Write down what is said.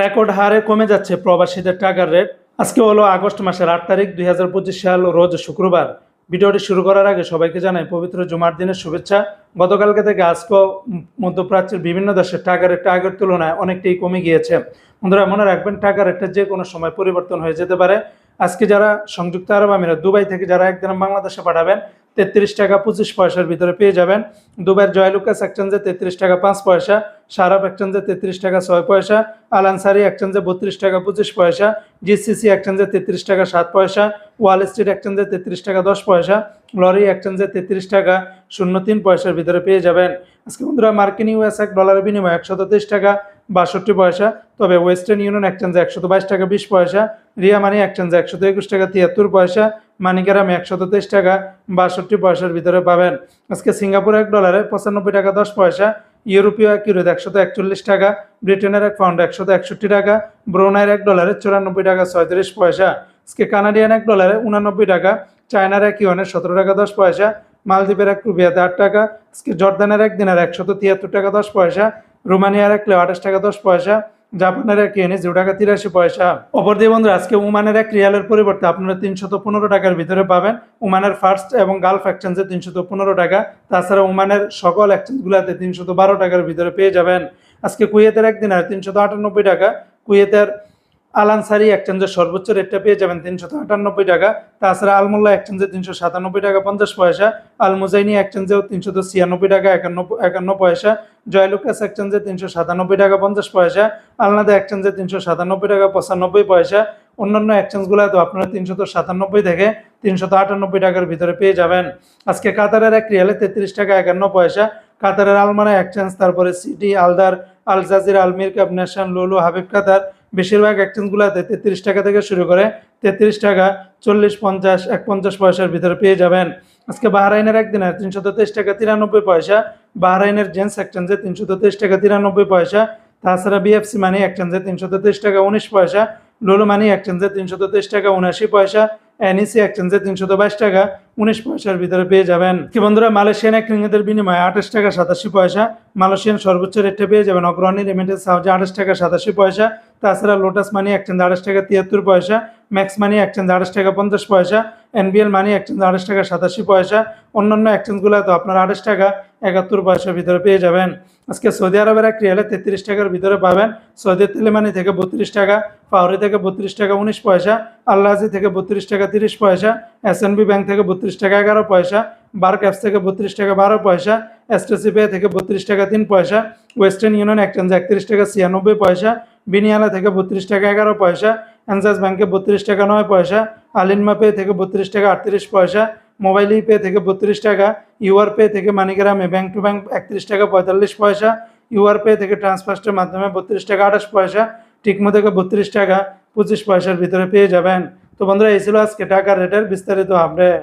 Record হারে কমে যাচ্ছে প্রবাসীদের টাকার রেট। আজকে হলো আগস্ট মাসের আট তারিখ, দুই হাজার পঁচিশ সাল, রোজ শুক্রবার। ভিডিওটি শুরু করার আগে সবাইকে জানাই পবিত্র জুমার দিনের শুভেচ্ছা। গতকালকে থেকে আজকেও মধ্যপ্রাচ্যের বিভিন্ন দেশের টাকার রেটটা আগের তুলনায় অনেকটাই কমে গিয়েছে। বন্ধুরা, মনে রাখবেন, টাকার রেটটা যে কোনো সময় পরিবর্তন হয়ে যেতে পারে। আজকে যারা সংযুক্ত আরব আমিরাত, দুবাই থেকে যারা একদিন বাংলাদেশে পাঠাবেন তেত্রিশ টাকা পঁচিশ পয়সার ভিতরে পেয়ে যাবেন। দুবাইয়ের জয়লুকাস এক্সচেঞ্জে তেত্রিশ টাকা পাঁচ পয়সা সারাপ এক্সচেঞ্জে তেত্রিশ টাকা ছয় পয়সা আল আনসারি এক্সচেঞ্জে বত্রিশ টাকা পঁচিশ পয়সা, জিসিসি এক্সচেঞ্জে তেত্রিশ টাকা সাত পয়সা, ওয়াল স্ট্রিট এক্সচেঞ্জে তেত্রিশ টাকা দশ পয়সা, লরি এক্সচেঞ্জে তেত্রিশ টাকা শূন্য তিন পয়সার ভিতরে পেয়ে যাবেন। আজকে বন্ধুরা মার্কিন ইউএস এক ডলারের বিনিময়ে একশো টাকা বাষট্টি পয়সা, তবে ওয়েস্টার্ন ইউনিয়ন এক্সচেঞ্জে একশত বাইশ টাকা বিশ পয়সা, রিয়া মানি এক্সচেঞ্জে একশত একুশ টাকা তিয়াত্তর পয়সা মানিকেরামে একশত তেইশ টাকা বাষট্টি পয়সার ভিতরে পাবেন। আজকে সিঙ্গাপুর এক ডলারে পঁচানব্বই টাকা দশ পয়সা, ইউরোপীয় এক ইউরোতে একশত একচল্লিশ টাকা, ব্রিটেনের এক পাউন্ড একশত একষট্টি টাকা, ব্রুনাইয়ের এক ডলারে চুরানব্বই টাকা ছয়ত্রিশ পয়সা, আজকে কানাডিয়ান এক ডলারে উনানব্বই টাকা, চায়নার এক ইউয়ানের সতেরো টাকা দশ পয়সা, মালদ্বীপের এক রুপিয়াতে আট টাকা, আজকে জর্দানের এক দিনের একশত তিয়াত্তর টাকা দশ পয়সা, রোমানিয়ার এক লেও আঠাশ টাকা দশ পয়সা জাপানের এক ইয়েনে জিরো টাকা তিরাশি পয়সা। অপর দিয়ে বন্ধুরা, আজকে উমানের এক রিয়ালের পরিবর্তে আপনারা তিনশত পনেরো টাকার ভিতরে পাবেন উমানের ফার্স্ট এবং গালফ এক্সচেঞ্জে তিনশত পনেরো টাকা। তাছাড়া উমানের সকল এক্সচেঞ্জগুলোতে তিনশত বারো টাকার ভিতরে পেয়ে যাবেন। আজকে কুয়েতের একদিন আর তিনশত আটানব্বই টাকা। কুয়েতের আলানসারি এক্সচেঞ্জের সর্বোচ্চ রেটটা পেয়ে যাবেন তিনশত আটানব্বই টাকা। তাছাড়া আলমোল্লা এক্সচেঞ্জে তিনশো সাতানব্বই টাকা পঞ্চাশ পয়সা। আলমুজাইনি এক্সচেঞ্জেও তিনশত ছিয়ানব্বই টাকা, একান্ন একান্ন পয়সা। জয়লুকাস এক্সচেঞ্জে তিনশো সাতানব্বই টাকা পঞ্চাশ পয়সা। আলনাদা এক্সচেঞ্জে তিনশো সাতানব্বই টাকা পঁচানব্বই পয়সা। অন্যান্য এক্সচেঞ্জগুলো তো আপনারা তিনশত সাতানব্বই থেকে তিনশত আটানব্বই টাকার ভিতরে পেয়ে যাবেন। আজকে কাতারের এক রিয়ালে তেত্রিশ টাকা, একান্ন পয়সা। কাতারের আলমারা এক্সচেঞ্জ, তারপরে সিটি, আলদার আল জাজির আলমির কাপ নেশন, লুলু, হাবিব কাতার বেশিরভাগ এক্সচেঞ্জগুলোতে তেত্রিশ টাকা থেকে শুরু করে তেত্রিশ টাকা চল্লিশ, পঞ্চাশ এক পঞ্চাশ পয়সার ভিতরে পেয়ে যাবেন। আজকে বাহরাইনের একদিনের তিনশত তেইশ টাকা তিরানব্বই পয়সা, বাহরাইনের জেন্টস এক্সচেঞ্জে তিনশত তেইশ টাকা তিরানব্বই পয়সা, তাছাড়া বিএফসি মানি এক্সচেঞ্জে তিনশত তেইশ টাকা উনিশ পয়সা, লুলু মানি এক্সচেঞ্জে তিনশত তেইশ টাকা উনআশি পয়সা এনইসি এক্সচেঞ্জে তিনশত বাইশ টাকা উনিশ পয়সার ভিতরে পেয়ে যাবেন। কি বন্ধুরা, মালয়েশিয়ান এক রিঙ্গিতের বিনিময়ে আঠাশ টাকা সাতাশি পয়সা, মালয়েশিয়ান সর্বোচ্চ রেটে পেয়ে যাবেন অগ্রণী রেমিটেন্স হাউজে আঠাশ টাকা সাতাশি পয়সা, তাছাড়া লোটাস মানি এক এক্সচেঞ্জ আঠাশ টাকা তিয়াত্তর পয়সা, ম্যাক্স মানি এক এক্সচেঞ্জ আঠাশ টাকা পঞ্চাশ পয়সা, এনবিএল মানি এক এক্সচেঞ্জ আঠাশ টাকা সাতাশি পয়সা, অন্যান্য এক্সচেঞ্জগুলো তো আপনার আঠাশ টাকা একাত্তর পয়সার ভিতরে পেয়ে যাবেন। আজকে সৌদি আরবের এক রিয়ালে তেত্রিশ টাকার ভিতরে পাবেন। সৌদি তেলেমানি থেকে বত্রিশ টাকা পাউরি থেকে বত্রিশ টাকা উনিশ পয়সা আল্লাহাজি থেকে বত্রিশ টাকা তিরিশ পয়সা এসএনবি ব্যাংক থেকে বত্রিশ টাকা এগারো পয়সা বার ক্যাপস থেকে বত্রিশ টাকা বারো পয়সা এসটিসি পে থেকে বত্রিশ টাকা তিন পয়সা, ওয়েস্টার্ন ইউনিয়ন এক্সচেঞ্জ একত্রিশ টাকা ছিয়ানব্বই পয়সা, বিনিয়ালা থেকে বত্রিশ টাকা এগারো পয়সা অ্যানসাস ব্যাংকে বত্রিশ টাকা নয় পয়সা, আলিনমা পে থেকে বত্রিশ টাকা আটত্রিশ পয়সা মোবাইল পে থেকে বত্রিশ টাকা, ইউআর পে থেকে মানিগ্রামে ব্যাংক টু ব্যাঙ্ক একত্রিশ টাকা পঁয়তাল্লিশ পয়সা, ইউআর পে থেকে ট্রান্সফার্স্টের মাধ্যমে বত্রিশ টাকা আঠাশ পয়সা, টিকমো থেকে বত্রিশ টাকা পঁচিশ পয়সার ভিতরে পেয়ে যাবেন। তো বন্ধুরা, এই ছিল আজকে টাকার রেটের বিস্তারিত আপডেট